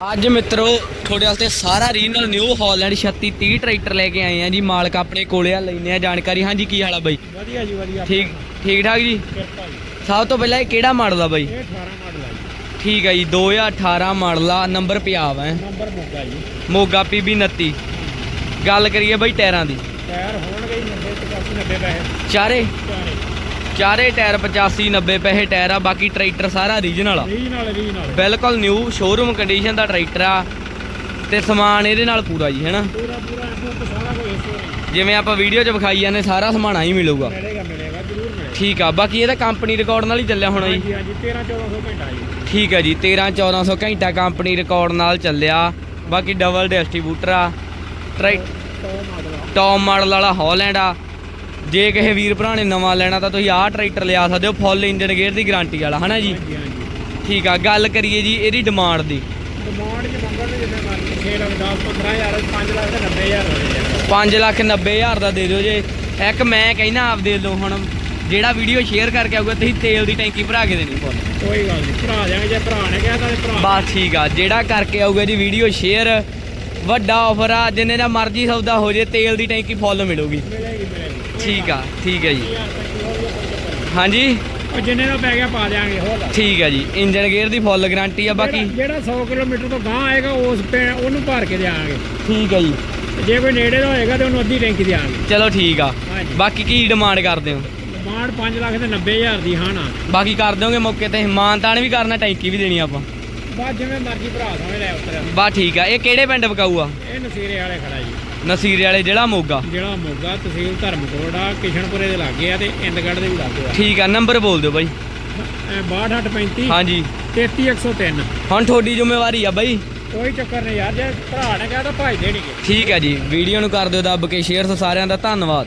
ਅੱਜ ਮਿੱਤਰੋ ਤੁਹਾਡੇ ਵਾਸਤੇ ਸਾਰਾ ਰੀਜਨਲ ਨਿਊ ਹਾਲੈਂਡ 36 30 ਟਰੈਕਟਰ ਲੈ ਕੇ ਆਏ ਆ ਜੀ। ਮਾਲਕ ਆਪਣੇ ਕੋਲੇ ਆ ਲੈਨੇ ਆ ਜਾਣਕਾਰੀ। ਹਾਂਜੀ ਕੀ ਹਾਲ ਆ ਬਾਈ? ਵਧੀਆ ਜੀ ਵਧੀਆ ਠੀਕ ਠੀਕ ਠਾਕ ਜੀ? ਸਭ ਤੋਂ ਪਹਿਲਾਂ ਇਹ ਕਿਹੜਾ ਮਾਡਲ ਆ ਬਾਈ? ਇਹ 18 ਮਾਡਲ ਆ ਜੀ। ਠੀਕ ਆ ਜੀ 2018 ਮਾਡਲ ਆ ਨੰਬਰ ਪੰਜਾਬ ਹੈ? ਨੰਬਰ ਮੋਗਾ ਜੀ। ਮੋਗਾ PB 29 ਗੱਲ ਕਰੀਏ ਬਾਈ ਟਾਇਰਾਂ ਦੀ। ਟਾਇਰ ਹੋਣਗੇ ਜੀ 90 85 90 ਪੈਸੇ। ਚਾਰੇ? ਚਾਰੇ। ਚਾਰੇ ਟਾਇਰ 85 90 ਪੈਸੇ ਟਾਇਰ ਆ ਬਾਕੀ ਟਰੈਕਟਰ ਸਾਰਾ ਰੀਜਨਲ ਆ। ਰੀਜਨਲ ਰੀਜਨਲ ਬਿਲਕੁਲ ਨਿਊ ਸ਼ੋਰੂਮ ਕੰਡੀਸ਼ਨ ਦਾ ਟਰੈਕਟਰ ਆ ਤੇ ਸਮਾਨ ਇਹਦੇ ਨਾਲ ਪੂਰਾ ਜੀ ਹੈਨਾ? ਪੂਰਾ ਸਾਰਾ ਕੁਝ ਜਿਵੇਂ ਆਪਾਂ ਵੀਡੀਓ 'ਚ ਵਿਖਾਈ ਜਾਂਦੇ ਸਾਰਾ ਸਮਾਨ ਹੀ ਮਿਲੂਗਾ। ਮਿਲੇਗਾ ਮਿਲੇਗਾ ਜ਼ਰੂਰ ਮਿਲੇਗਾ। ਠੀਕ ਆ ਬਾਕੀ ਇਹਦਾ ਕੰਪਨੀ ਰਿਕਾਰਡ ਨਾਲ ਹੀ ਚੱਲਿਆ ਹੋਣਾ ਜੀ। ਹਾਂਜੀ ਹਾਂਜੀ 13 1400 ਘੰਟਾ ਜੀ। ਠੀਕ ਹੈ ਜੀ 13 1400 ਘੰਟਾ ਕੰਪਨੀ ਰਿਕਾਰਡ ਨਾਲ ਚੱਲਿਆ। ਬਾਕੀ ਡਬਲ ਡਿਸਟ੍ਰੀਬਿਊਟਰ ਆ। ਟਰੈਕ ਟੌਪ ਮਾਡਲ ਆ। ਟੌਪ ਮਾਡਲ ਵਾਲਾ ਹਾਲੈਂਡ ਆ। ਜੇ ਕਿਸੇ ਵੀਰ ਭਰਾ ਨੇ ਨਵਾਂ ਲੈਣਾ ਤਾਂ ਤੁਸੀਂ ਆਹ ਟਰੈਕਟਰ ਲਿਆ ਸਕਦੇ ਹੋ ਫੁੱਲ ਇੰਜਨ ਗੇਅਰ ਦੀ ਗਾਰੰਟੀ ਵਾਲਾ ਹਨਾ ਜੀ? ਠੀਕ ਆ ਗੱਲ ਕਰੀਏ ਜੀ ਇਹਦੀ ਡਿਮਾਂਡ ਦੀ। ਡਿਮਾਂਡ ਜੀ ਮੰਗਣ ਦੇ ਜਿੰਨੇ ਮਰਜ਼ੀ 6 ਲੱਖ 10 15000 5 ਲੱਖ ਤੇ 90000 ਹੋ ਜਾਏਗਾ 5 ਲੱਖ 90 ਹਜ਼ਾਰ ਦਾ ਦੇ ਦਿਓ ਜੇ। ਇੱਕ ਮੈਂ ਕਹਿਣਾ ਆਪ ਦੇ ਦਿਓ ਹੁਣ ਜਿਹੜਾ ਵੀਡੀਓ ਸ਼ੇਅਰ ਕਰਕੇ ਆਊਗਾ ਤੁਸੀਂ ਤੇਲ ਦੀ ਟੈਂਕੀ ਭਰਾ ਕੇ ਦੇਣੀ ਫੁੱਲ ਕੋਈ ਗੱਲ ਨਹੀਂ ਭਰਾ ਜਾਣਗੇ ਜੇ ਭਰਾ ਨੇ ਕਿਹਾ ਤਾਂ ਭਰਾ ਬਸ ਠੀਕ ਆ ਜਿਹੜਾ ਕਰਕੇ ਆਊਗਾ ਜੀ ਵੀਡੀਓ ਸ਼ੇਅਰ ਵੱਡਾ ਆਫਰ ਆ ਜਿੰਨੇ ਦਾ ਮਰਜ਼ੀ ਸੌਦਾ ਹੋ ਜੇ ਤੇਲ ਦੀ ਟੈਂਕੀ ਫੁੱਲ ਮਿਲੂਗੀ। ਠੀਕ ਆ ਠੀਕ ਹੈ ਜੀ। 1000 ਰੁਪਏ ਕਿਲੋ ਵੀ ਕੋਈ ਚੱਕਰ ਨਹੀਂ। ਹਾਂਜੀ? ਉਹ ਜਿੰਨੇ ਦਾ ਪੈ ਗਿਆ ਪਾ ਦਿਆਂਗੇ ਹੋਰ। ਠੀਕ ਹੈ ਜੀ। ਇੰਜਨ ਗੇਅਰ ਦੀ ਫੁੱਲ ਗਾਰੰਟੀ ਆ ਬਾਕੀ। ਜਿਹੜਾ- ਜਿਹੜਾ 100 ਕਿਲੋਮੀਟਰ ਤੋਂ ਗਾਂ ਆਏਗਾ ਉਸ ਉਹਨੂੰ ਭਰ ਕੇ ਦਿਆਂਗੇ। ਠੀਕ ਹੈ ਜੀ। ਜੇ ਕੋਈ ਨੇੜੇ ਦਾ ਹੋਏਗਾ ਤੇ ਉਹਨੂੰ ਅੱਧੀ ਟੈਂਕੀ ਦਿਆਂਗੇ। ਚਲੋ ਠੀਕ ਆ। ਬਾਕੀ ਕੀ ਡਿਮਾਂਡ ਕਰਦੇ ਹੋ? ਡਿਮਾਂਡ 5 ਲੱਖ ਤੇ 90000 ਦੀ ਹਾਂ ਨਾ। ਬਾਕੀ ਕਰ ਦਿਓਗੇ ਮੌਕੇ ਤੇ। ਮਾਨਤਾਨ ਵੀ ਕਰਨਾ ਟੈਂਕੀ ਵੀ ਦੇਣੀ ਆਪਾਂ। ਬਸ ਜਿਵੇਂ ਮਰਜ਼ੀ ਭਰਾ ਸਮਝ ਲੈ ਉਤਰ ਬਸ ਠੀਕ ਆ। ਇਹ ਕਿਹੜੇ ਪਿੰਡ ਵਿਕਾਊ ਆ? ਇਹ ਨਸੀਰੇ ਵਾਲੇ ਖੜਾ ਜੀ। ਨਸੀਰੇ ਵਾਲੇ ਜਿਹੜਾ ਮੋਗਾ। ਜਿਹੜਾ ਮੋਗਾ ਤਹਿਸੀਲ ਧਰਮਕੋਟ ਆ ਕਿਸ਼ਨਪੁਰੇ ਦੇ ਲਾਗੇ ਆ ਤੇ ਇੰਦਗੜ੍ਹ ਦੇ ਵੀ ਲਾਗੇ ਆ। ਠੀਕ ਆ ਨੰਬਰ ਬੋਲ ਦਿਓ ਬਾਈ। ਇਹ 6235 ਹਾਂਜੀ। 33103 ਹੁਣ ਤੁਹਾਡੀ ਜ਼ਿੰਮੇਵਾਰੀ ਆ ਬਾਈ। ਕੋਈ ਚੱਕਰ ਨਹੀਂ ਯਾਰ ਜੇ ਭਰਾ ਨੇ ਕਿਹਾ ਤਾਂ ਭਾਈ ਦੇਣਗੇ। ਠੀਕ ਹੈ ਜੀ। ਵੀਡੀਓ ਨੂੰ ਕਰ ਦਿਓ ਦੱਬ ਕੇ ਸ਼ੇਅਰ ਸਾਰਿਆਂ ਦਾ ਧੰਨਵਾਦ।